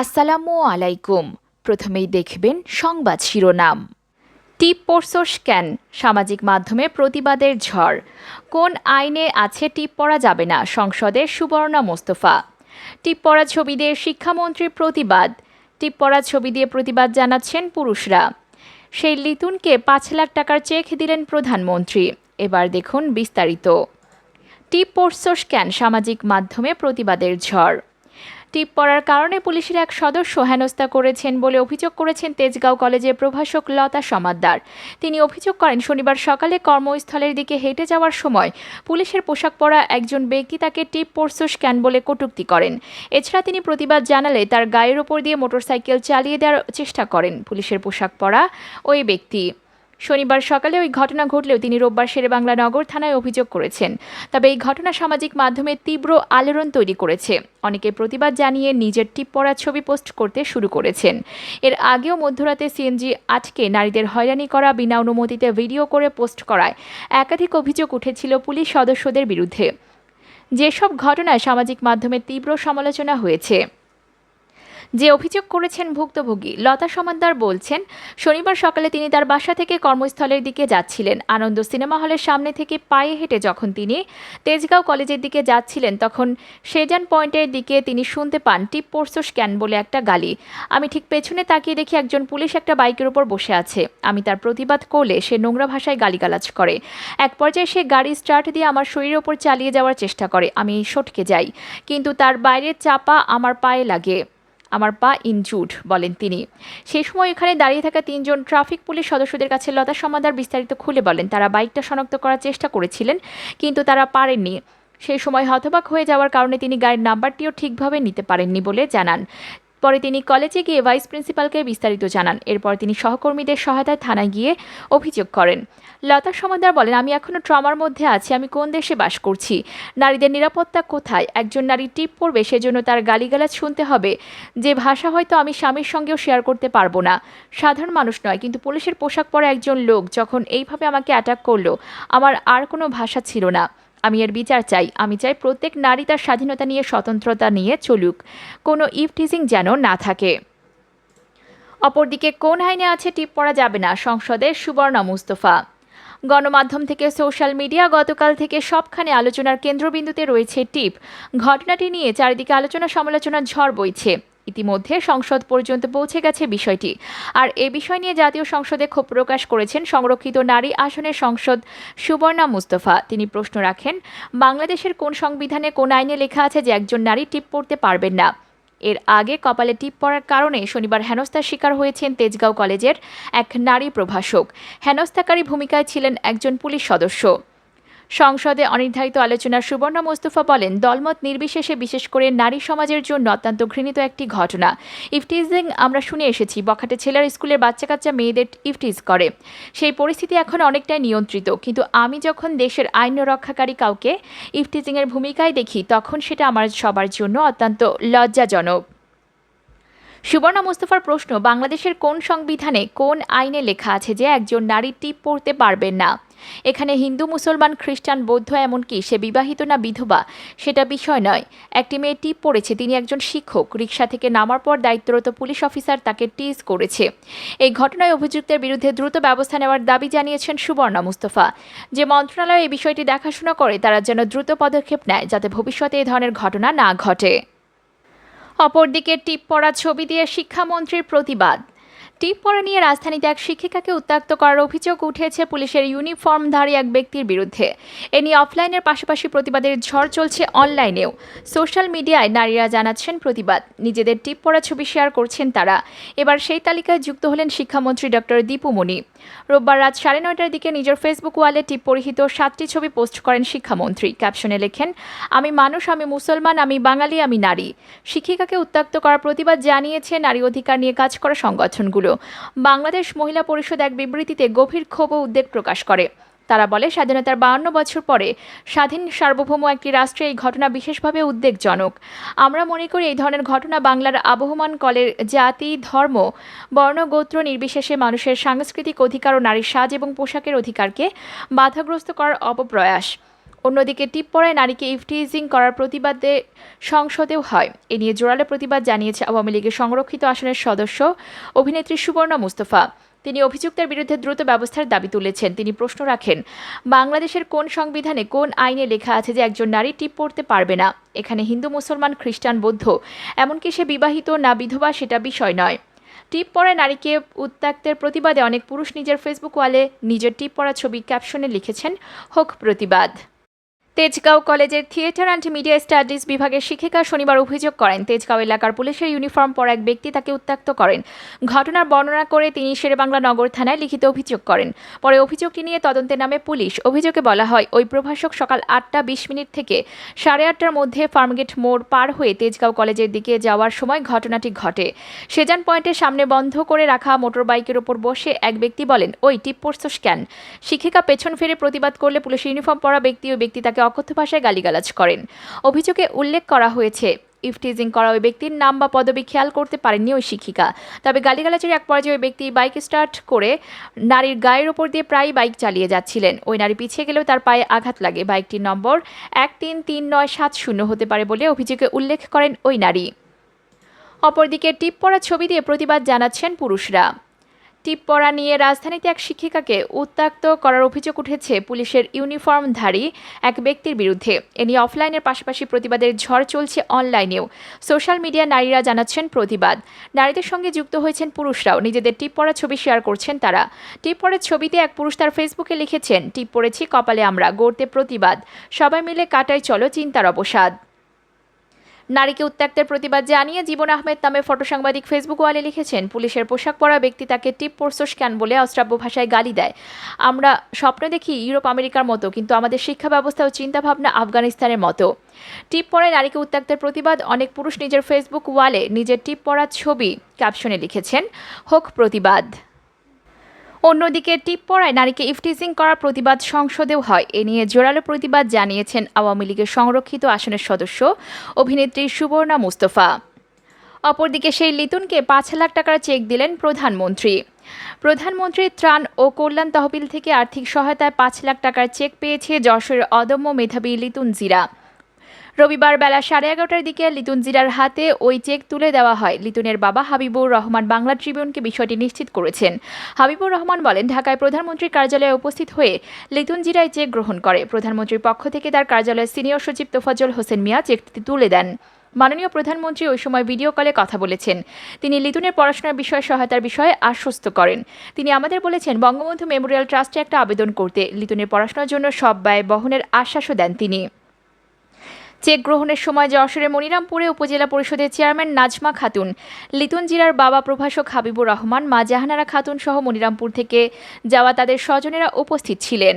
আসসালামু আলাইকুম। প্রথমেই দেখবেন সংবাদ শিরোনাম। টিপ পড়ছো স্ক্যান, সামাজিক মাধ্যমে প্রতিবাদের ঝড়। কোন আইনে আছে টিপ পড়া যাবে না? সংসদে সুবর্ণা মোস্তফা। টিপ পড়া ছবি দিয়ে শিক্ষামন্ত্রীর প্রতিবাদ। টিপ পড়া ছবি দিয়ে প্রতিবাদ জানাচ্ছেন পুরুষরা। সেই লিতুনকে পাঁচ লাখ টাকার চেক দিলেন প্রধানমন্ত্রী। এবার দেখুন বিস্তারিত। টিপ পড়ছো স্ক্যান, সামাজিক মাধ্যমে প্রতিবাদের ঝড়। টিপ পড়ার কারণে পুলিশের এক সদস্য হেনস্থা করেছেন বলে অভিযোগ করেছেন তেজগাঁও কলেজের প্রভাষক লতা সমাদ্দার। তিনি অভিযোগ করেন, শনিবার সকালে কর্মস্থলের দিকে হেঁটে যাওয়ার সময় পুলিশের পোশাক পরা একজন ব্যক্তি তাকে টিপ পড়ছো স্ক্যান বলে কটূক্তি করেন। এছাড়া তিনি প্রতিবাদ জানালে তার গায়ের ওপর দিয়ে মোটরসাইকেল চালিয়ে দেওয়ার চেষ্টা করেন পুলিশের পোশাক পরা ওই ব্যক্তি। শনিবার সকালে ওই ঘটনা ঘটলেও তিনি রোববার শেরেবাংলা নগর থানায় অভিযোগ করেছেন। তবে এই ঘটনা সামাজিক মাধ্যমে তীব্র আলোড়ন তৈরি করেছে। অনেকে প্রতিবাদ জানিয়ে নিজের টিপ পড়া ছবি পোস্ট করতে শুরু করেছেন। এর আগেও মধ্যরাতে সিএনজি আটকে নারীদের হয়রানি করা, বিনা অনুমতিতে ভিডিও করে পোস্ট করায় একাধিক অভিযোগ উঠেছিল পুলিশ সদস্যদের বিরুদ্ধে। যেসব ঘটনায় সামাজিক মাধ্যমে তীব্র সমালোচনা হয়েছে যে অভিযোগ করেছেন ভুক্তভোগী, লতা সমাদ্দার বলছেন, শনিবার সকালে তিনি তার বাসা থেকে কর্মস্থলের দিকে যাচ্ছিলেন। আনন্দ সিনেমা হলের সামনে থেকে পায়ে হেঁটে যখন তিনি তেজগাঁও কলেজের দিকে যাচ্ছিলেন, তখন সেজান পয়েন্টের দিকে তিনি শুনতে পান টিপ পড়ছো স্ক্যান বলে একটা গালি। আমি ঠিক পেছনে তাকিয়ে দেখি একজন পুলিশ একটা বাইকের উপর বসে আছে। আমি তার প্রতিবাদ করলে সে নোংরা ভাষায় গালিগালাজ করে। এক পর্যায়ে সে গাড়ি স্টার্ট দিয়ে আমার শরীরের ওপর চালিয়ে যাওয়ার চেষ্টা করে। আমি সটকে যাই, কিন্তু তার বাইরের চাপা আমার পায়ে লাগে। আমার পা ইনজুড বলেন তিনি। সেই সময় এখানে দাঁড়িয়ে থাকা তিনজন ট্রাফিক পুলিশ সদস্যদের কাছে লতা সমাদার বিস্তারিত খুলে বলেন, তারা বাইকটা শনাক্ত করার চেষ্টা করেছিলেন, কিন্তু তারা পারেননি। সেই সময় হতবাক হয়ে যাওয়ার কারণে তিনি গাড়ির নাম্বারটিও ঠিকভাবে নিতে পারেননি বলে জানান। পরে তিনি কলেজে গিয়ে ভাইস প্রিন্সিপালকে বিস্তারিত জানান। এরপর তিনি সহকর্মীদের সহায়তায় থানায় গিয়ে অভিযোগ করেন। লতা সমাদার বলেন, আমি এখনও ট্রমার মধ্যে আছি। আমি কোন দেশে বাস করছি? নারীদের নিরাপত্তা কোথায়? একজন নারী টিপ পড়বে, সেজন্য তার গালিগালাজ শুনতে হবে। যে ভাষা হয়তো আমি স্বামীর সঙ্গেও শেয়ার করতে পারব না। সাধারণ মানুষ নয়, কিন্তু পুলিশের পোশাক পরা একজন লোক যখন এইভাবে আমাকে অ্যাটাক করল, আমার আর কোনো ভাষা ছিল না। আমি এর বিচার চাই। আমি চাই প্রত্যেক নারী তার স্বাধীনতা নিয়ে স্বতন্ত্রতা নিয়ে চলুক। কোনো ইফটিজিং যেন না থাকে। অপরদিকে কোন আইনে আছে টিপ পড়া যাবে না? সংসদে সুবর্ণা মুস্তফা। গণমাধ্যম থেকে, সোশ্যাল মিডিয়া গতকাল থেকে সবখানে আলোচনার কেন্দ্রবিন্দুতে রয়েছে টিপ। ঘটনাটি নিয়ে চারিদিকে আলোচনা সমালোচনার ঝড় বইছে। ইতিমধ্যে সংসদ পর্যন্ত পৌঁছে গেছে বিষয়টি। আর এ বিষয় নিয়ে জাতীয় সংসদে ক্ষোভ প্রকাশ করেছেন সংরক্ষিত নারী আসনের সংসদ সুবর্ণা মুস্তফা। তিনি প্রশ্ন রাখেন, বাংলাদেশের কোন সংবিধানে কোন আইনে লেখা আছে যে একজন নারী টিপ পড়তে পারবেন না? এর আগে কপালে টিপ পড়ার কারণে শনিবার হেনস্থার শিকার হয়েছেন তেজগাঁও কলেজের এক নারী প্রভাষক। হেনস্থাকারী ভূমিকায় ছিলেন একজন পুলিশ সদস্য। সংসদে অনির্ধারিত আলোচনার সুবর্ণ মোস্তফা বলেন, দলমত নির্বিশেষে বিশেষ করে নারী সমাজের জন্য অত্যন্ত ঘৃণিত একটি ঘটনা। ইফটিজিং আমরা শুনে এসেছি, বখাটে ছেলের স্কুলের বাচ্চা কাচ্চা মেয়েদের ইফটিজ করে। সেই পরিস্থিতি এখন অনেকটাই নিয়ন্ত্রিত, কিন্তু আমি যখন দেশের আইন রক্ষাকারী কাউকে ইফটিজিংয়ের ভূমিকায় দেখি, তখন সেটা আমার সবার জন্য অত্যন্ত লজ্জাজনক। সুবর্ণা মুস্তফার প্রশ্ন, বাংলাদেশের কোন সংবিধানে কোন আইনে লেখা আছে যে একজন নারী টিপ পড়তে পারবেন না? এখানে হিন্দু, মুসলমান, খ্রিস্টান, বৌদ্ধ এমনকি সে বিবাহিত না বিধবা, সেটা বিষয় নয়। একটি মেয়ে টিপ পড়েছে, তিনি একজন শিক্ষক রিক্সা থেকে নামার পর দায়িত্বরত পুলিশ অফিসার তাকে টিজ করেছে। এই ঘটনায় অভিযুক্তের বিরুদ্ধে দ্রুত ব্যবস্থা নেওয়ার দাবি জানিয়েছেন সুবর্ণা মুস্তফা। যে মন্ত্রণালয় এই বিষয়টি দেখাশোনা করে, তারা যেন দ্রুত পদক্ষেপ নেয়, যাতে ভবিষ্যতে এই ধরনের ঘটনা না ঘটে। অপরদিকে টিপ পড়া ছবি দিয়ে শিক্ষামন্ত্রীর প্রতিবাদ। টিপ পড়া নিয়ে রাজধানীতে এক শিক্ষিকাকে উত্ত্যক্ত করার অভিযোগ উঠেছে পুলিশের ইউনিফর্মধারী এক ব্যক্তির বিরুদ্ধে। এ নিয়ে অফলাইনের পাশাপাশি প্রতিবাদের ঝড় চলছে অনলাইনেও। সোশ্যাল মিডিয়ায় নারীরা জানাচ্ছেন প্রতিবাদ। নিজেদের টিপ পরা ছবি শেয়ার করছেন তারা। এবার সেই তালিকায় যুক্ত হলেন শিক্ষামন্ত্রী ডক্টর দীপু মনি। রোববার রাত সাড়ে নয়টার দিকে নিজের ফেসবুক ওয়ালে টিপ পরিহিত সাতটি ছবি পোস্ট করেন শিক্ষামন্ত্রী। ক্যাপশনে লেখেন, আমি মানুষ, আমি মুসলমান, আমি বাঙালি, আমি নারী। শিক্ষিকাকে উত্ত্যক্ত করার প্রতিবাদ জানিয়েছে নারী অধিকার নিয়ে কাজ করা সংগঠনগুলো। বাংলাদেশ মহিলা পরিষদ এক বিবৃতিতে গভীর ক্ষোভ ও উদ্বেগ প্রকাশ করে। তারা বলে, স্বাধীনতার বাহান্ন বছর পরে স্বাধীন সার্বভৌম একটি রাষ্ট্রে এই ঘটনা বিশেষভাবে উদ্বেগজনক। আমরা মনে করি এই ধরনের ঘটনা বাংলার আবহমান কলের জাতি, ধর্ম, বর্ণ, গোত্র, নির্বিশেষে মানুষের সাংস্কৃতিক অধিকার ও নারীর সাজ এবং পোশাকের অধিকারকে বাধাগ্রস্ত করার অপপ্রয়াস। অন্যদিকে টিপ পড়ায় নারীকে ইফটিজিং করার প্রতিবাদে সংসদেও হয়। এ নিয়ে জোরালো প্রতিবাদ জানিয়েছে আওয়ামী লীগের সংরক্ষিত আসনের সদস্য অভিনেত্রী সুবর্ণা মুস্তফা। তিনি অভিযুক্তের বিরুদ্ধে দ্রুত ব্যবস্থার দাবি তুলেছেন। তিনি প্রশ্ন রাখেন, বাংলাদেশের কোন সংবিধানে কোন আইনে লেখা আছে যে একজন নারী টিপ পড়তে পারবে না? এখানে হিন্দু, মুসলমান, খ্রিস্টান, বৌদ্ধ, এমনকি সে বিবাহিত না বিধবা সেটা বিষয় নয়। টিপ পরা নারীকে উত্তাক্তের প্রতিবাদে অনেক পুরুষ নিজের ফেসবুক ওয়ালে নিজের টিপ পরা ছবি ক্যাপশনে লিখেছেন, হোক প্রতিবাদ। তেজগাঁও কলেজের থিয়েটার অ্যান্ড মিডিয়া স্টাডিজ বিভাগের শিক্ষিকা শনিবার অভিযোগ করেন, তেজগাঁও এলাকার পুলিশের ইউনিফর্ম পরা এক ব্যক্তি তাকে উত্ত্যক্ত করেন। ঘটনার বর্ণনা করে তিনি শেরেবাংলা নগর থানায় লিখিত অভিযোগ করেন। পরে অভিযোগটি নিয়ে তদন্তে নামে পুলিশ, অভিযোগে বলা হয়, ওই প্রভাষক সকাল আটটা বিশ মিনিট থেকে সাড়ে আটটার মধ্যে ফার্মগেট মোড় পার হয়ে তেজগাঁও কলেজের দিকে যাওয়ার সময় ঘটনাটি ঘটে। সেজান পয়েন্টের সামনে বন্ধ করে রাখা মোটরবাইকের ওপর বসে এক ব্যক্তি বলেন, ওই টিপ পড়ছো স্ক্যান শিক্ষিকা পেছন ফিরে প্রতিবাদ করলে পুলিশ ইউনিফর্ম পরা ব্যক্তি ওই ব্যক্তি তাকে অকথ্য ভাষায় গালিগালাজ করেন। অভিযোগে উল্লেখ করা হয়েছে ইফটিজিং করা ওই ব্যক্তির নাম বা পদবি খেয়াল করতে পারেননি ওই শিক্ষিকা। তবে গালিগালাজের এক পর্যায়ে ওই ব্যক্তি বাইক স্টার্ট করে নারীর গায়ের ওপর দিয়ে প্রায় বাইক চালিয়ে যাচ্ছিলেন। ওই নারী পিছিয়ে গেলেও তার পায়ে আঘাত লাগে। বাইকটির নম্বর এক তিন তিন নয় সাত শূন্য হতে পারে বলে অভিযোগে উল্লেখ করেন ওই নারী। অপরদিকে টিপ পড়া ছবি দিয়ে প্রতিবাদ জানাচ্ছেন পুরুষরা। টিপ পরা নিয়ে রাজধানীতে এক শিক্ষিকাকে উত্তাক্ত করার অভিযোগ উঠেছে পুলিশের ইউনিফর্মধারী এক ব্যক্তির বিরুদ্ধে। এ নিয়ে অফলাইনের পাশাপাশি প্রতিবাদের ঝড় চলছে অনলাইনেও। সোশ্যাল মিডিয়া নারীরা জানাচ্ছেন প্রতিবাদ। নারীদের সঙ্গে যুক্ত হয়েছেন পুরুষরাও। নিজেদের টিপ পরা ছবি শেয়ার করছেন তারা। টিপ পরের ছবিতে এক পুরুষ তার ফেসবুকে লিখেছেন, টিপ পড়েছি, কপালে আমরা, গড়তে প্রতিবাদ। সবাই মিলে কাটাই চলো চিন্তার অবসাদ। নারীকে উত্ত্যক্তের প্রতিবাদ জানিয়ে জীবন আহমেদ নামে ফটো সাংবাদিক ফেসবুক ওয়ালে লিখেছেন, পুলিশের পোশাক পরা ব্যক্তি তাকে টিপ পড়ছোস কেন? বলে অশ্রাব্য ভাষায় গালি দেয়। আমরা স্বপ্ন দেখি ইউরোপ, আমেরিকার মতো, কিন্তু আমাদের শিক্ষা ব্যবস্থা ও চিন্তাভাবনা আফগানিস্তানের মতো। টিপ পরে নারীকে উত্ত্যক্তের প্রতিবাদ, অনেক পুরুষ নিজের ফেসবুক ওয়ালে নিজের টিপ পরা ছবি ক্যাপশনে লিখেছেন, হোক প্রতিবাদ। অন্যদিকে টিপ পড়ায় নারীকে ইফটিজিং করার প্রতিবাদ সংসদেও হয়। এ নিয়ে জোরালো প্রতিবাদ জানিয়েছেন আওয়ামী লীগের সংরক্ষিত আসনের সদস্য, অভিনেত্রী সুবর্ণা মুস্তফা। অপরদিকে সেই লিতুনকে পাঁচ লাখ টাকার চেক দিলেন প্রধানমন্ত্রী। প্রধানমন্ত্রীর ত্রাণ ও কল্যাণ তহবিল থেকে আর্থিক সহায়তায় পাঁচ লাখ টাকার চেক পেয়েছে যশোরের অদম্য মেধাবী লিতুন জিরা। রবিবার বেলা সাড়ে এগারোটার দিকে লিটুন জিরার হাতে ওই চেক তুলে দেওয়া হয়। লিতুনের বাবা হাবিবুর রহমান বাংলা ট্রিবিউনকে বিষয়টি নিশ্চিত করেছেন। হাবিবুর রহমান বলেন, ঢাকায় প্রধানমন্ত্রীর কার্যালয়ে উপস্থিত হয়ে লিটুন জিরাই চেক গ্রহণ করে। প্রধানমন্ত্রীর পক্ষ থেকে তার কার্যালয়ের সিনিয়র সচিব তোফাজল হোসেন মিয়া চেকটি তুলে দেন। মাননীয় প্রধানমন্ত্রী ওই সময় ভিডিও কলে কথা বলেছেন। তিনি লিতুনের পড়াশোনার বিষয়ে সহায়তার বিষয়ে আশ্বস্ত করেন। তিনি আমাদের বলেছেন, বঙ্গবন্ধু মেমোরিয়াল ট্রাস্টে একটা আবেদন করতে লিতুনের পড়াশোনার জন্য সব ব্যয় বহনের আশ্বাসও দেন তিনি। চেক গ্রহণের সময় যশোরের মনিরামপুরে উপজেলা পরিষদের চেয়ারম্যান নাজমা খাতুন লিতুন জিরার বাবা প্রভাষক হাবিবুর রহমান, মা জাহানারা খাতুন সহ মনিরামপুর থেকে যাওয়া তাদের স্বজনেরা উপস্থিত ছিলেন।